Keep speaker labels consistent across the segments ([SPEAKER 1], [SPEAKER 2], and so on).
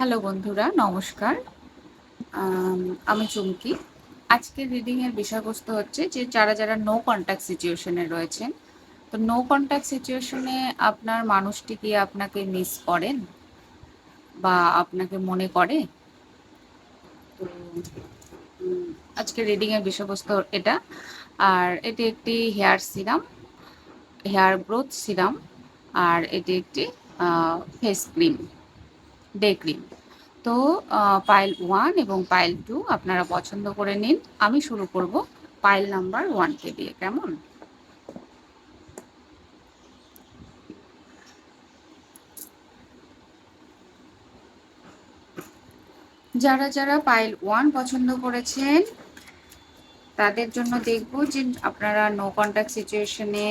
[SPEAKER 1] Hello বন্ধুরা, নমস্কার। আমি চুমকি। আজকের রিডিংয়ের বিষয়বস্তু হচ্ছে যে যারা যারা নো কন্ট্যাক্ট সিচুয়েশনে রয়েছেন, তো নো কন্ট্যাক্ট সিচুয়েশনে আপনার মানুষটি কি আপনাকে মিস করেন বা আপনাকে মনে করে? তো আজকের রিডিংয়ের বিষয়বস্তু এটা। আর এটি একটি hair serum hair growth serum আর এটি একটি ফেস ক্রিম ডে ক্রিম তো পাইল ওয়ান এবং পাইল টু আপনারা পছন্দ করে নিন। আমি শুরু করব পাইল নাম্বার ওয়ানকে দিয়ে, কেমন? যারা যারা পাইল ওয়ান পছন্দ করেছেন, তাদের জন্য দেখব যে আপনারা নো কন্ট্যাক্ট সিচুয়েশনে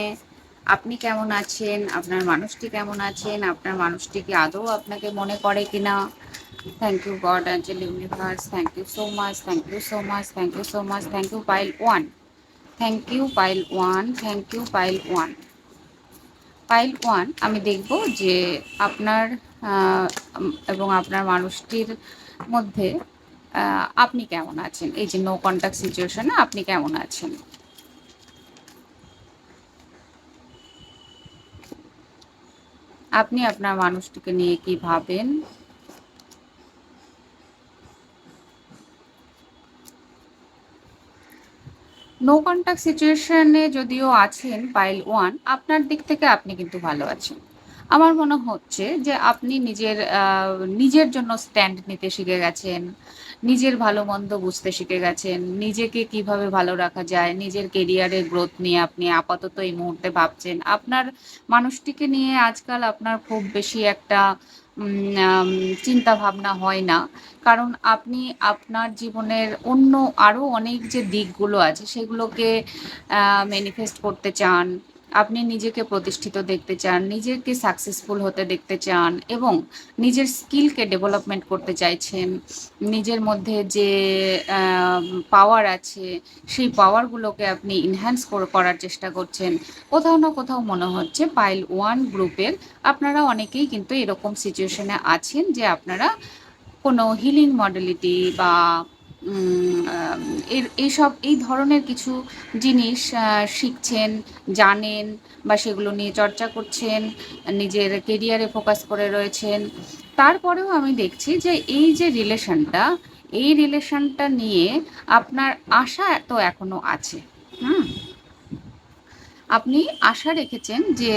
[SPEAKER 1] আপনি কেমন আছেন? আপনার মানুষটি কেমন আছেন? আপনার মানুষটি কি আদৌ আপনাকে মনে করে কিনা? Thank you God angel universe thank you so much thank you so much thank you so much thank you pile one thank you pile one thank you pile one pile one আমি দেখব যে আপনার এবং আপনার মানুষটির মধ্যে আপনি কেমন আছেন? এই যে নো কন্ট্যাক্ট সিচুয়েশনে আপনি কেমন আছেন? আপনি আপনার মানুষটিকে নিয়ে কি ভাবেন? নো কন্ট্যাক্ট সিচুয়েশনে যদিও আছেন পাইল ওয়ান, আপনার দিক থেকে আপনি কিন্তু ভালো আছেন। আমার মনে হচ্ছে যে আপনি নিজের নিজের জন্য স্ট্যান্ড নিতে শিখে গেছেন। নিজের ভালো মন্দ বুঝতে শিখে গেছেন, নিজেকে কীভাবে ভালো রাখা যায়, নিজের কেরিয়ারের গ্রোথ নিয়ে আপনি আপাতত এই মুহূর্তে ভাবছেন। আপনার মানুষটিকে নিয়ে আজকাল আপনার খুব বেশি একটা চিন্তা ভাবনা হয় না। কারণ আপনি আপনার জীবনের অন্য আরও অনেক যে দিকগুলো আছে, সেগুলোকে ম্যানিফেস্ট করতে চান আপনি নিজেকে প্রতিষ্ঠিত দেখতে চান, নিজেকে সাকসেসফুল হতে দেখতে চান এবং নিজের স্কিলকে ডেভেলপমেন্ট করতে চাইছেন, নিজের মধ্যে যে পাওয়ার আছে সেই পাওয়ারগুলোকে আপনি ইনহ্যান্স করার চেষ্টা করছেন। কোথাও না কোথাও মনে হচ্ছে পাইল ওয়ান গ্রুপের আপনারা অনেকেই কিন্তু এরকম সিচুয়েশনে আছেন যে আপনারা কোনো হিলিং মডেলিটি বা এর এইসব এই ধরনের কিছু জিনিস শিখছেন, জানেন বা সেগুলো নিয়ে চর্চা করছেন, নিজের কেরিয়ারে ফোকাস করে রয়েছেন। তারপরেও আমি দেখছি যে এই যে রিলেশনটা এই রিলেশনটা নিয়ে আপনার আশা তো এখনও আছে, হুম? আপনি আশা রেখেছেন যে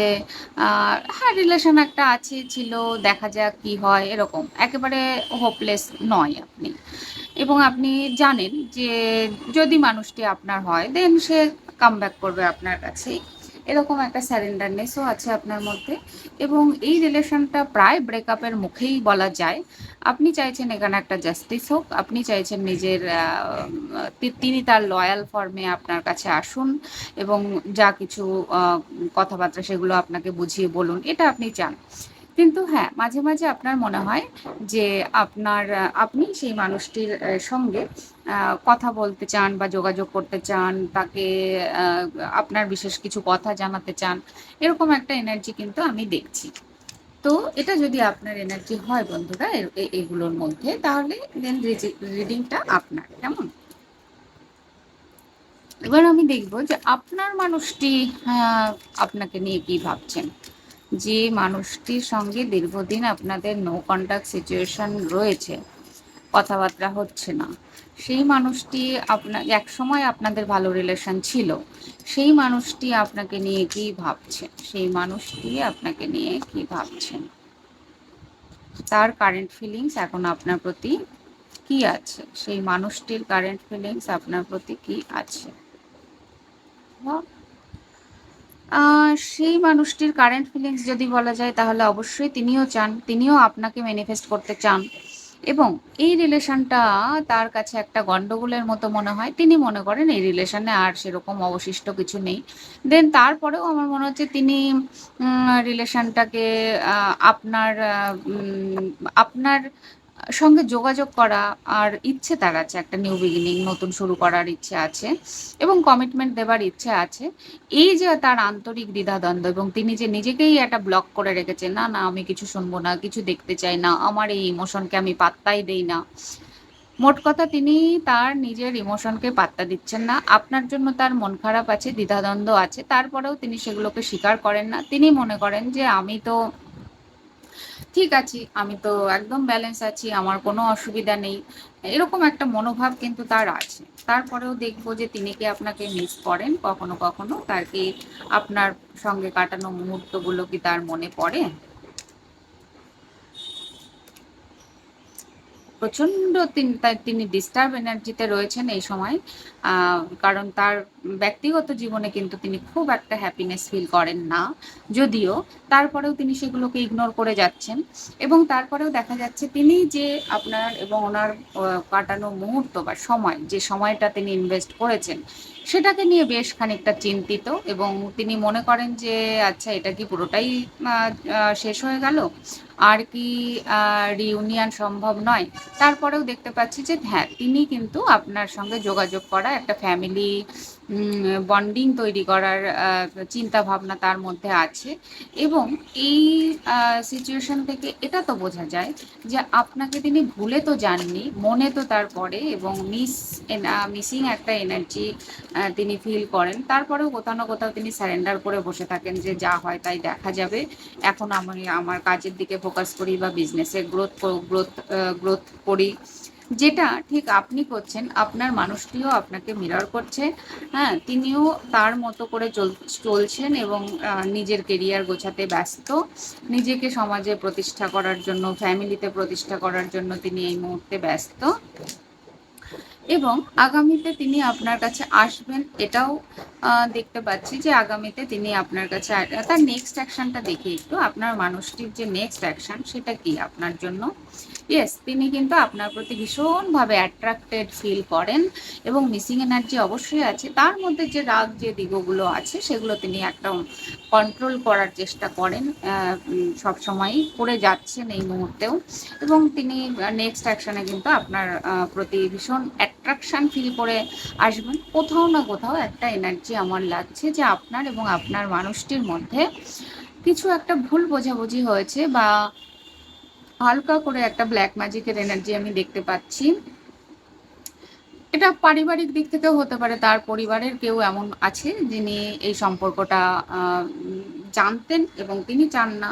[SPEAKER 1] হ্যাঁ রিলেশন একটা আছে, ছিল, দেখা যাক কি হয়, এরকম। একেবারে হোপলেস নয় আপনি। এবং আপনি জানেন যে যদি মানুষটি আপনার হয় দেন সে কাম করবে আপনার কাছেই। এরকম একটা স্যারেন্ডারনেসও আছে আপনার মধ্যে। এবং এই রিলেশনটা প্রায় ব্রেকআপের মুখেই বলা যায়। আপনি চাইছেন এখানে একটা জাস্টিস হোক, আপনি চাইছেন নিজের তিনি তার লয়াল ফর্মে আপনার কাছে আসুন এবং যা কিছু কথাবার্তা সেগুলো আপনাকে বুঝিয়ে বলুন, এটা আপনি চান। কিন্তু হ্যাঁ মাঝে মাঝে আপনার মনে হয় যে আপনার, আপনি সেই মানুষটির সঙ্গে কথা বলতে চান বা যোগাযোগ করতে চান, তাকে আপনার বিশেষ কিছু কথা জানাতে চান, এরকম একটা এনার্জি কিন্তু আমি দেখছি। তো এটা যদি আপনার এনার্জি হয় বন্ধুরা এগুলোর মধ্যে, তাহলে দেন রিডিংটা আপনার, কেমন? এবার আমি দেখব যে আপনার মানুষটি আপনাকে নিয়ে কি ভাবছেন। যে মানুষটির সঙ্গে দীর্ঘদিন আপনাদের নো কন্ট্যাক্ট সিচুয়েশন রয়েছে, কথাবার্তা হচ্ছে না। সেই মানুষটি আপনার এক সময় আপনাদের ভালো রিলেশন ছিল, সেই মানুষটি আপনাকে নিয়ে কি ভাবছেন? সেই মানুষটি আপনাকে নিয়ে কি ভাবছেন? তার কারেন্ট ফিলিংস এখন আপনার প্রতি কি আছে? সেই মানুষটির কারেন্ট ফিলিংস আপনার প্রতি কি আছে? সেই মানুষটির কারেন্ট ফিলিংস যদি বলা যায়, তাহলে অবশ্যই তিনিও চান, তিনিও আপনাকে ম্যানিফেস্ট করতে চান। এবং এই রিলেশনটা তার কাছে একটা গন্ডগোলের মতো মনে হয়। তিনি মনে করেন এই রিলেশনে আর সেরকম অবশিষ্ট কিছু নেই। দেন তারপরেও আমার মনে হচ্ছে তিনি রিলেশনটাকে আপনার আপনার সঙ্গে যোগাযোগ করা আর ইচ্ছে তার আছে, একটা নিউ বিগিনিং নতুন শুরু করার ইচ্ছে আছে এবং কমিটমেন্ট দেবার ইচ্ছে আছে। এই যে তার আন্তরিক দ্বিধাদ্বন্দ্ব এবং তিনি যে নিজেকেই একটা ব্লক করে রেখেছেন, না না, আমি কিছু শুনব না, কিছু দেখতে চাই না, আমার এই ইমোশনকে আমি পাত্তাই দেই না। মোট কথা তিনি তার নিজের ইমোশনকে পাত্তা দিচ্ছেন না। আপনার জন্য তার মন খারাপ আছে, দ্বিধাদ্বন্দ্ব আছে, তারপরেও তিনি সেগুলোকে স্বীকার করেন না। তিনি মনে করেন যে, আমি তো ঠিক আছি, আমি তো একদম ব্যালেন্স আছি, আমার কোনো অসুবিধা নেই। এরকম একটা মনোভাব কিন্তু তার আছে। তারপরেও দেখব যে তিনি কি আপনাকে মিস করেন, কখনো কখনো? তার কি আপনার সঙ্গে কাটানো মুহূর্তগুলো কি তার মনে পড়ে? প্রচণ্ড তিনি ডিস্টার্ব এনার্জিতে রয়েছেন এই সময়। কারণ তার ব্যক্তিগত জীবনে কিন্তু তিনি খুব একটা হ্যাপিনেস ফিল করেন না। যদিও তারপরেও তিনি সেগুলোকে ইগনোর করে যাচ্ছেন এবং তারপরেও দেখা যাচ্ছে তিনি যে আপনার এবং ওনার কাটানো মুহূর্ত বা সময়, যে সময়টা তিনি ইনভেস্ট করেছেন, সেটাকে নিয়ে বেশ খানিকটা চিন্তিত এবং তিনি মনে করেন যে আচ্ছা এটা কি পুরোটাই শেষ হয়ে গেল? আর কি রিউনিয়ন সম্ভব নয়? তারপরেও দেখতে পাচ্ছি যে হ্যাঁ তিনি কিন্তু আপনার সঙ্গে যোগাযোগ করা একটা ফ্যামিলি বন্ডিং তৈরি করার চিন্তা ভাবনা তার মধ্যে আছে। এবং এই সিচুয়েশন থেকে এটা তো বোঝা যায় যে আপনাকে তিনি ভুলে তো যাননি, মনে তো তারপরে এবং মিস মিসিং একটা এনার্জি তিনি ফিল করেন। তারপরেও কোথাও না কোথাও তিনি স্যারেন্ডার করে বসে থাকেন যে যা হয় তাই দেখা যাবে। এখন আমি আমার কাজের দিকে ফোকাস করি বা বিজনেসে গ্রোথ গ্রোথ গ্রোথ করি। যেটা ঠিক আপনি করছেন, আপনার মানুষটিও আপনাকে মিরর করছে হ্যাঁ তিনিও তার মতো করে চলছেন এবং নিজের কেরিয়ার গোছাতে ব্যস্ত। নিজেকে সমাজে প্রতিষ্ঠা করার জন্য ফ্যামিলিতে প্রতিষ্ঠা করার জন্য তিনি এই মুহূর্তে ব্যস্ত। এবং আগামীতে তিনি আপনার কাছে আসবেন, এটাও দেখতে পাচ্ছি যে আগামীতে তিনি আপনার কাছে তার নেক্সট অ্যাকশনটা দেখি একটু। আপনার মানুষটির যে নেক্সট অ্যাকশন সেটা কি আপনার জন্য? ইয়েস তিনি কিন্তু আপনার প্রতি ভীষণভাবে অ্যাট্রাক্টেড ফিল করেন এবং মিসিং এনার্জি অবশ্যই আছে। তার মধ্যে যে রাগ, যে দিগগুলো আছে, সেগুলো তিনি একটা কন্ট্রোল করার চেষ্টা করেন সব সময়ই করে যাচ্ছেন এই মুহূর্তেও। এবং তিনি নেক্সট অ্যাকশনে কিন্তু আপনার প্রতি ভীষণ অ্যাট্রাকশান ফিল করে আসবেন। কোথাও না কোথাও একটা এনার্জি আমার লাগছে যে আপনার এবং আপনার মানুষটির মধ্যে কিছু একটা ভুল বোঝাবুঝি হয়েছে বা হালকা করে একটা ব্ল্যাক ম্যাজিকের এনার্জি আমি দেখতে পাচ্ছি। এটা পারিবারিক দিক থেকেও হতে পারে, তার পরিবারের কেউ এমন আছে যিনি এই সম্পর্কটা জানতেন এবং তিনি চান না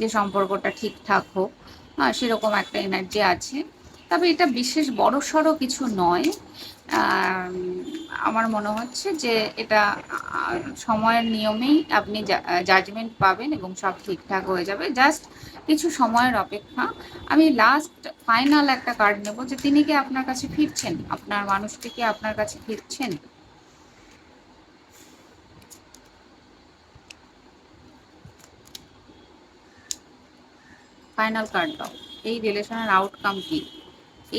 [SPEAKER 1] যে সম্পর্কটা ঠিকঠাক হোক। হ্যাঁ সেরকম একটা এনার্জি আছে। তবে এটা বিশেষ বড় সড়ো কিছু নয়। আমার মনে হচ্ছে যে এটা সময়ের নিয়মেই আপনি জাজমেন্ট পাবেন এবং সব ঠিকঠাক হয়ে যাবে। জাস্ট কিছু সময়ের অপেক্ষা। আমি লাস্ট ফাইনাল একটা কার্ড নেব যে তিনি কি আপনার কাছে ফিরছেন? আপনার মানুষটি কি আপনার কাছে ফিরছেন? ফাইনাল কার্ড দাও। এই রিলেশনের আউটকাম কি?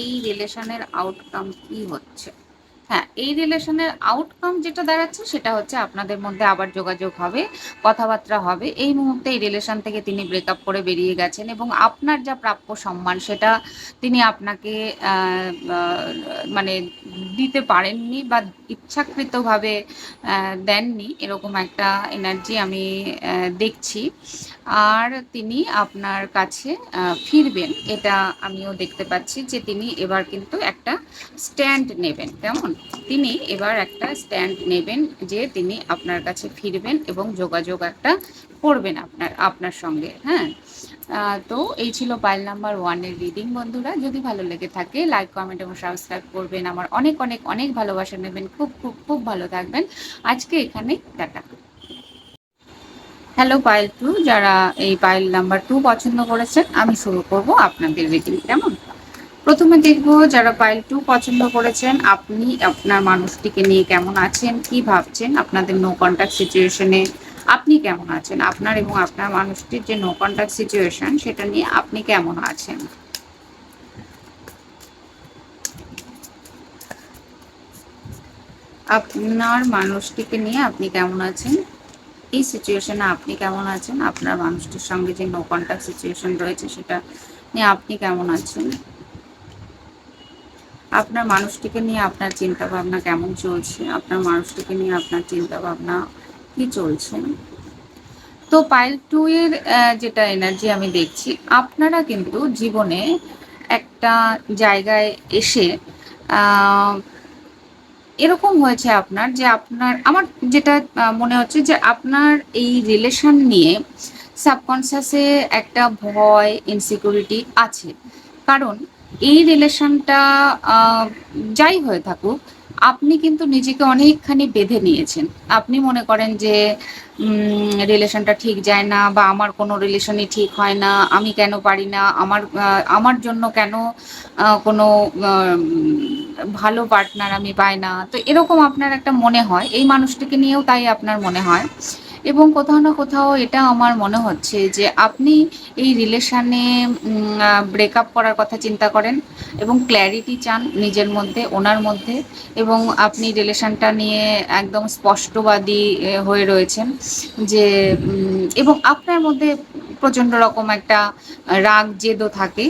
[SPEAKER 1] এই রিলেশনের আউটকাম কি হচ্ছে? হ্যাঁ এই রিলেশনের আউটকাম যেটা দাঁড়াচ্ছে সেটা হচ্ছে আপনাদের মধ্যে আবার যোগাযোগ হবে, কথাবার্তা হবে। এই মুহূর্তে এই রিলেশন থেকে তিনি ব্রেকআপ করে বেরিয়ে গেছেন এবং আপনার যা প্রাপ্য সম্মান সেটা তিনি আপনাকে মানে দিতে পারেননি বা ইচ্ছাকৃতভাবে দেননি এরকম একটা এনার্জি আমি দেখছি। আর তিনি আপনার কাছে ফিরবেন এটা আমিও দেখতে পাচ্ছি যে তিনি এবার কিন্তু একটা স্ট্যান্ড নেবেন। কেমন? তিনি এবার একটা স্ট্যান্ড নেবেন যে তিনি আপনার কাছে ফিরবেন এবং যোগাযোগ একটা করবেন আপনার আপনার সঙ্গে হ্যাঁ? তো এই ছিল পাইল নাম্বার ওয়ানের রিডিং বন্ধুরা। যদি ভালো লেগে থাকে লাইক কমেন্ট এবং সাবস্ক্রাইব করবেন। আমার অনেক অনেক অনেক ভালোবাসা নেবেন। খুব খুব খুব ভালো থাকবেন। আজকে এখানে টাটা। হ্যালো পাইল টু যারা এই পাইল নাম্বার টু পছন্দ করেছেন, আমি শুরু করব আপনাদের রিডিং কেমন? প্রথমে দেখব, যারা পাইল টু পছন্দ করেছেন, আপনি আপনার মানুষটিকে নিয়ে কেমন আছেন, কি ভাবছেন? আপনাদের নো কন্ট্যাক্ট সিচুয়েশনে আপনি কেমন আছেন? আপনার এবং আপনার মানুষটির যে নো কন্ট্যাক্ট সিচুয়েশন সেটা নিয়ে আপনি কেমন আছেন? আপনার মানুষটিকে নিয়ে আপনি কেমন আছেন? এই সিচুয়েশনে আপনি কেমন আছেন? আপনার মানুষটির সঙ্গে যে নো কন্ট্যাক্ট সিচুয়েশন রয়েছে, সেটা নিয়ে আপনি কেমন আছেন? আপনার মানুষটিকে নিয়ে আপনার চিন্তা ভাবনা কেমন চলছে? আপনার মানুষটিকে নিয়ে আপনার চিন্তা ভাবনা কি চলছে? তো পাইল টু এর যেটা এনার্জি আমি দেখছি, আপনারা কিন্তু জীবনে একটা জায়গায় এসে এরকম হয়েছে আপনার যে আপনার, আমার যেটা মনে হচ্ছে যে আপনার এই রিলেশন নিয়ে সাবকনসিয়াসে একটা ভয় ইনসিকিউরিটি আছে। কারণ এই রিলেশনটা যাই হয়ে থাকুক আপনি কিন্তু নিজেকে অনেকখানি বেঁধে নিয়েছেন। আপনি মনে করেন যে রিলেশনটা ঠিক যায় না বা আমার কোনো রিলেশনই ঠিক হয় না, আমি কেন পারি না, আমার আমার জন্য কেন কোনো ভালো পার্টনার আমি পাই না। তো এরকম আপনার একটা মনে হয়, এই মানুষটিকে নিয়েও তাই আপনার মনে হয়। এবং কোথাও না কোথাও এটা আমার মনে হচ্ছে যে আপনি এই রিলেশানে ব্রেকআপ করার কথা চিন্তা করেন এবং ক্ল্যারিটি চান নিজের মধ্যে, ওনার মধ্যে এবং আপনি রিলেশনটা নিয়ে একদম স্পষ্টবাদী হয়ে রয়েছেন যে এবং আপনার মধ্যে প্রচণ্ড রকম একটা রাগ, জেদও থাকে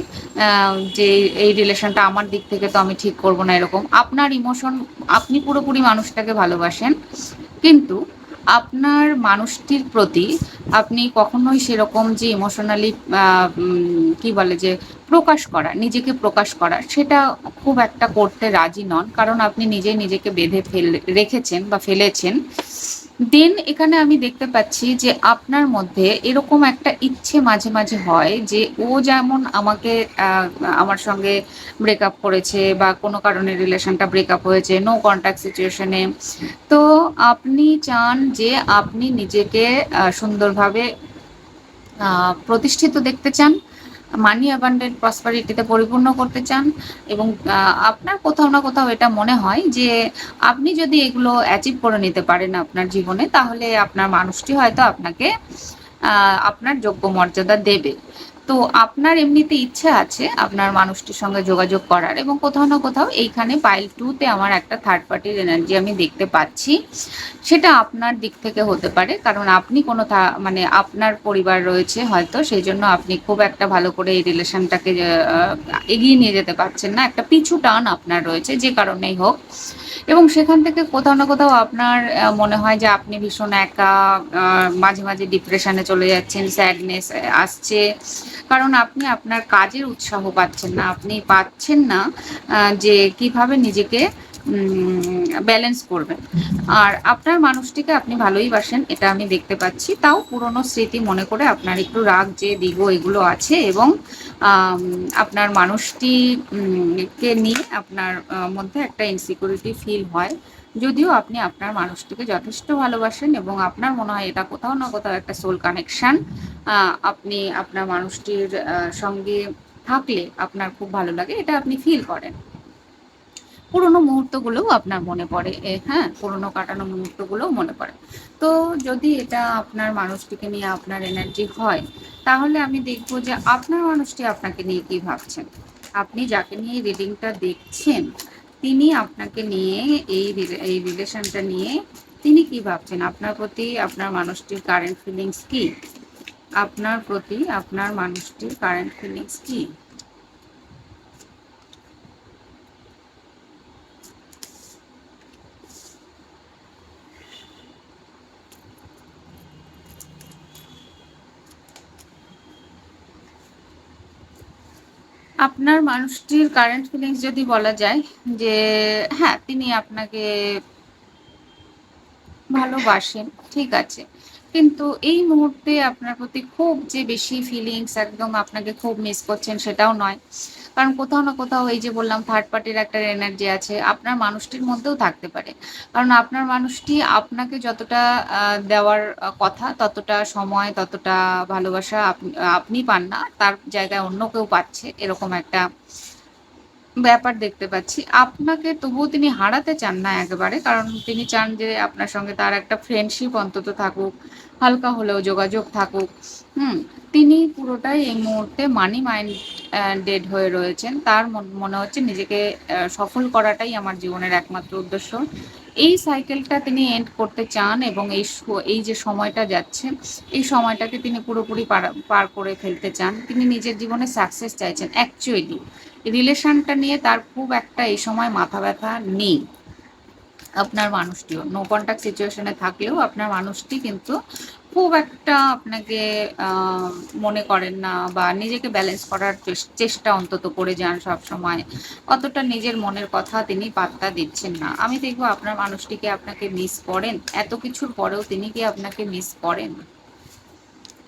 [SPEAKER 1] যে এই রিলেশনটা আমার দিক থেকে তো আমি ঠিক করব না এরকম। আপনার ইমোশন আপনি পুরোপুরি মানুষটাকে ভালোবাসেন, কিন্তু আপনার মানুষটির প্রতি আপনি কখনোই সেরকম যে ইমোশনালি কি বলে যে প্রকাশ করা, নিজেকে প্রকাশ করা, সেটা খুব একটা করতে রাজি নন। কারণ আপনি নিজে নিজেকে বেঁধে ফেল, রেখেছেন বা ফেলেছেন। দেন এখানে আমি দেখতে পাচ্ছি যে আপনার মধ্যে এরকম একটা ইচ্ছে মাঝে মাঝে হয় যে ও যেমন আমাকে আমার সঙ্গে ব্রেকআপ করেছে বা কোনো কারণে রিলেশনটা ব্রেকআপ হয়েছে নো কন্ট্যাক্ট সিচুয়েশনে তো আপনি চান যে আপনি নিজেকে সুন্দরভাবে প্রতিষ্ঠিত দেখতে চান। মানি অ্যাবান্ডেন্ট প্রসপারিটিতে পরিপূর্ণ করতে চান এবং আপনার কোথাও না কোথাও এটা মনে হয় যে আপনি যদি এগুলো অ্যাচিভ করে নিতে পারেন আপনার জীবনে, তাহলে আপনার মানুষটি হয়তো আপনাকে আপনার যোগ্য মর্যাদা দেবে। তো আপনার এমনিতে ইচ্ছে আছে আপনার মানুষটির সঙ্গে যোগাযোগ করার এবং কোথাও না কোথাও এইখানে পাইল টুতে আমার একটা থার্ড পার্টির এনার্জি আমি দেখতে পাচ্ছি। সেটা আপনার দিক থেকে হতে পারে, কারণ আপনি কোনো মানে আপনার পরিবার রয়েছে হয়তো, সেই জন্য আপনি খুব একটা ভালো করে এই রিলেশনটাকে এগিয়ে নিয়ে যেতে পারছেন না। একটা পিছু টান আপনার রয়েছে, যে কারণেই হোক। এবং সেখান থেকে কোথাও না কোথাও আপনার মনে হয় যে আপনি ভীষণ একা মাঝে মাঝে ডিপ্রেশনে চলে যাচ্ছেন স্যাডনেস আসছে। কারণ আপনি আপনার কাজের উৎসাহ পাচ্ছেন না, আপনি পাচ্ছেন না যে কীভাবে নিজেকে ব্যালেন্স করবেন আর আপনার মানুষটিকে আপনি ভালোই বাসেন, এটা আমি দেখতে পাচ্ছি। তাও পুরনো স্মৃতি মনে করে আপনার একটু রাগ, যে দিগ এগুলো আছে এবং আপনার মানুষটিকে নিয়ে আপনার মধ্যে একটা ইনসিকিউরিটি ফিল হয়। যদিও আপনি আপনার মানুষটিকে যথেষ্ট ভালোবাসেন এবং আপনার মনে হয় এটা কোথাও না কোথাও একটা সোল কানেকশান আপনি আপনার মানুষটির সঙ্গে থাকলে আপনার খুব ভালো লাগে, এটা আপনি ফিল করেন। পুরোনো মুহূর্তগুলোও আপনার মনে পড়ে। হ্যাঁ পুরোনো কাটানো মুহূর্তগুলোও মনে পড়ে। তো যদি এটা আপনার মানুষটিকে নিয়ে আপনার এনার্জি হয়, তাহলে আমি দেখব যে আপনার মানুষটি আপনাকে নিয়ে কি ভাবছেন। আপনি যাকে নিয়ে এই রিডিংটা দেখছেন, তিনি আপনাকে নিয়ে এই এই রিলেশনটা নিয়ে তিনি কি ভাবছেন? আপনার প্রতি আপনার মানুষটির কারেন্ট ফিলিংস কি? আপনার প্রতি আপনার মানুষটির কারেন্ট ফিলিংস কি? আপনার মানুষটির কারেন্ট ফিলিংস যদি বলা যায় যে হ্যাঁ তিনি আপনাকে ভালোবাসেন, ঠিক আছে। কিন্তু এই মুহূর্তে আপনার প্রতি খুব যে বেশি ফিলিংস একদম আপনাকে খুব মিস করছেন সেটাও নয়। কারণ কোথাও না কোথাও এই যে বললাম থার্ড পার্টির একটা এনার্জি আছে, আপনার মানুষটির মধ্যেও থাকতে পারে। কারণ আপনার মানুষটি আপনাকে যতটা দেওয়ার কথা, ততটা সময়, ততটা ভালোবাসা আপনি পান না, তার জায়গায় অন্য কেউ পাচ্ছে, এরকম একটা ব্যাপার দেখতে পাচ্ছি। আপনাকে তবুও তিনি হারাতে চান না একেবারে, কারণ তিনি চান যে আপনার সঙ্গে তার একটা ফ্রেন্ডশিপ অন্তত থাকুক, হালকা হলেও যোগাযোগ থাকুক। হুম, তিনি পুরোটাই এই মুহূর্তে মানি মাইন্ড ডেড হয়ে রয়েছেন। তার মনে হচ্ছে নিজেকে সফল করাটাই আমার জীবনের একমাত্র উদ্দেশ্য। এই সাইকেলটা তিনি এন্ড করতে চান এবং এই এই যে সময়টা যাচ্ছে, এই সময়টাকে তিনি পুরোপুরি পার করে ফেলতে চান। তিনি নিজের জীবনে সাকসেস চাইছেন অ্যাকচুয়ালি রিলেশনটা নিয়ে তার খুব একটা এই সময় মাথা ব্যথা নেই। আপনার মানুষটিও। নো কন্ট্যাক্ট সিচুয়েশনে থাকলেও আপনার মানুষটি কিন্তু খুব একটা আপনাকে মনে করেন না বা নিজেকে ব্যালেন্স করার চেষ্টা অন্তত করে যান সব সময়। অতটা নিজের মনের কথা তিনি পাত্তা দিচ্ছেন না। আমি দেখব আপনার মানুষটিকে আপনাকে মিস করেন? এত কিছুর পরেও তিনি কি আপনাকে মিস করেন?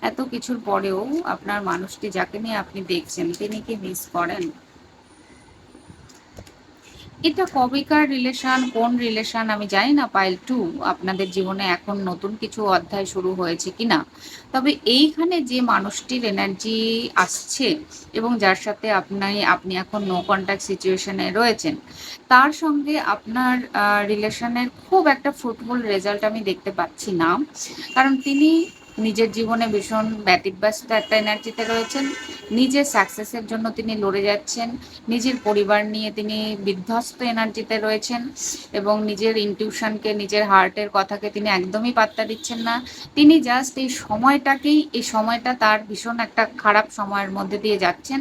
[SPEAKER 1] এত কিছুর পরেও আপনার মানুষটি যাকে নিয়ে আপনি দেখছেন, তিনি কি মিস করেন? এটা কবেকার রিলেশন কোন রিলেশন আমি জানি না পাইল টু আপনাদের জীবনে এখন নতুন কিছু অধ্যায় শুরু হয়েছে কিনা? তবে এইখানে যে মানুষটির এনার্জি আসছে এবং যার সাথে আপনি আপনি এখন নো কন্ট্যাক্ট সিচুয়েশনে রয়েছেন, তার সঙ্গে আপনার রিলেশনের খুব একটা ফ্রুটফুল রেজাল্ট আমি দেখতে পাচ্ছি না। কারণ তিনি নিজের জীবনে ভীষণ ব্যতিব্যস্ত একটা এনার্জিতে রয়েছেন। নিজের সাকসেসের জন্য তিনি লড়ে যাচ্ছেন। নিজের পরিবার নিয়ে তিনি বিধ্বস্ত এনার্জিতে রয়েছেন এবং নিজের ইনটিউশনকে নিজের হার্টের কথাকে তিনি একদমই পাত্তা দিচ্ছেন না। তিনি জাস্ট এই সময়টাকেই, এই সময়টা তার ভীষণ একটা খারাপ সময়ের মধ্যে দিয়ে যাচ্ছেন।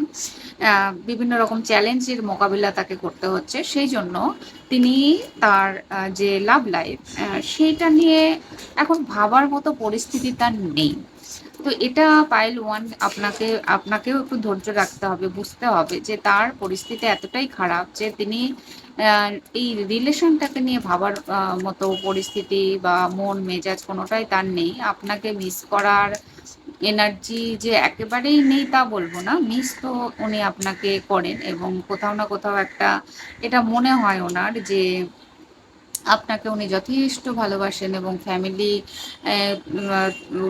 [SPEAKER 1] বিভিন্ন রকম চ্যালেঞ্জের মোকাবিলা তাকে করতে হচ্ছে। সেই জন্য তিনি তার যে লাভ লাইফ সেইটা নিয়ে এখন ভাবার মতো পরিস্থিতি তার নেই। তো এটা পাইল ওয়ান আপনাকে, আপনাকেও একটু ধৈর্য রাখতে হবে, বুঝতে হবে যে তার পরিস্থিতি এতটাই খারাপ যে তিনি এই রিলেশনটাকে নিয়ে ভাবার মতো পরিস্থিতি বা মন, মেজাজ কোনোটাই তার নেই। আপনাকে মিস করার এনার্জি যে একেবারেই নেই তা বলব না। মিস তো উনি আপনাকে করেন এবং কোথাও না কোথাও একটা, এটা মনে হয় ওনার যে আপনাকে উনি যথেষ্ট ভালোবাসেন এবং ফ্যামিলি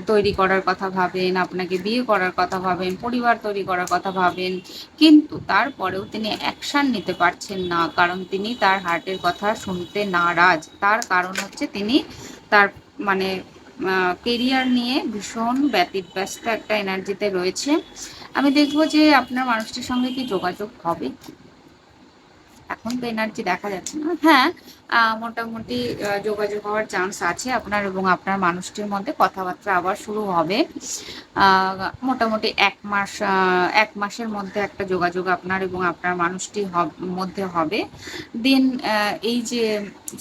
[SPEAKER 1] তৈরি করার কথা ভাবেন, আপনাকে বিয়ে করার কথা ভাবেন, পরিবার তৈরি করার কথা ভাবেন, কিন্তু তারপরেও তিনি অ্যাকশান নিতে পারছেন না, কারণ তিনি তার হার্টের কথা শুনতে নারাজ। তার কারণ হচ্ছে তিনি তার মানে কেরিয়ার নিয়ে ভীষণ ব্যতিব্যস্ত একটা এনার্জিতে রয়েছে আমি দেখব যে আপনার মানুষটির সঙ্গে কি যোগাযোগ হবে। এখন তো এনার্জি দেখা যাচ্ছে না। হ্যাঁ মোটামুটি যোগাযোগ হওয়ার চান্স আছে আপনার এবং আপনার মানুষটির মধ্যে। কথাবার্তা আবার শুরু হবে। মোটামুটি এক মাস এক মাসের মধ্যে একটা যোগাযোগ আপনার এবং আপনার মানুষটির মধ্যে হবে। দিন এই যে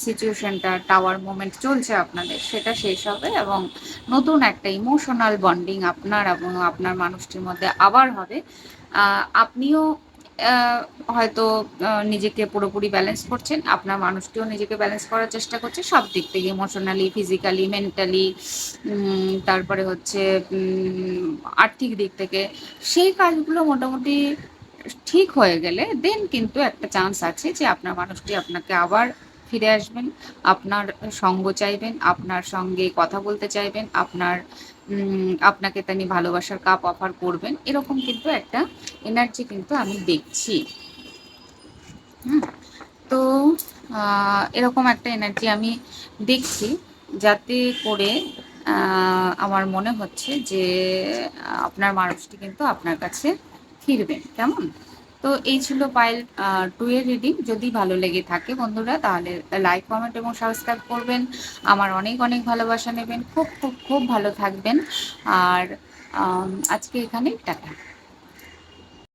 [SPEAKER 1] সিচুয়েশনটা টাওয়ার মুভমেন্ট চলছে আপনাদের, সেটা শেষ হবে এবং নতুন একটা ইমোশনাল বন্ডিং আপনার এবং আপনার মানুষটির মধ্যে আবার হবে। আপনিও হয়তো নিজেকে পুরোপুরি ব্যালেন্স করছেন, আপনার মানুষটিও নিজেকে ব্যালেন্স করার চেষ্টা করছে, সব দিক থেকে ইমোশনালি ফিজিক্যালি মেন্টালি তারপরে হচ্ছে আর্থিক দিক থেকে, সেই কাজগুলো মোটামুটি ঠিক হয়ে গেলে দেন কিন্তু একটা চান্স আছে যে আপনার মানুষটি আপনাকে আবার ফিরে আসবেন, আপনার সঙ্গ চাইবেন, আপনার সঙ্গে কথা বলতে চাইবেন, আপনার আপনাকে তিনি ভালোবাসার কাপ অফার করবেন। এরকম কিন্তু একটা এনার্জি কিন্তু আমি দেখছি। হুম, তো এরকম একটা এনার্জি আমি দেখছি যাতে করে আমার মনে হচ্ছে যে, আপনার মানুষটি কিন্তু আপনার কাছে ফিরবেন। কেমন? তো এই ছিল পাইল টু এর রিডিং যদি ভালো লেগে থাকে বন্ধুরা, তাহলে লাইক কমেন্ট এবং সাবস্ক্রাইব করবেন। আমার অনেক অনেক ভালোবাসা নেবেন। খুব খুব খুব ভালো থাকবেন। আর আজকে এখানে টাটা।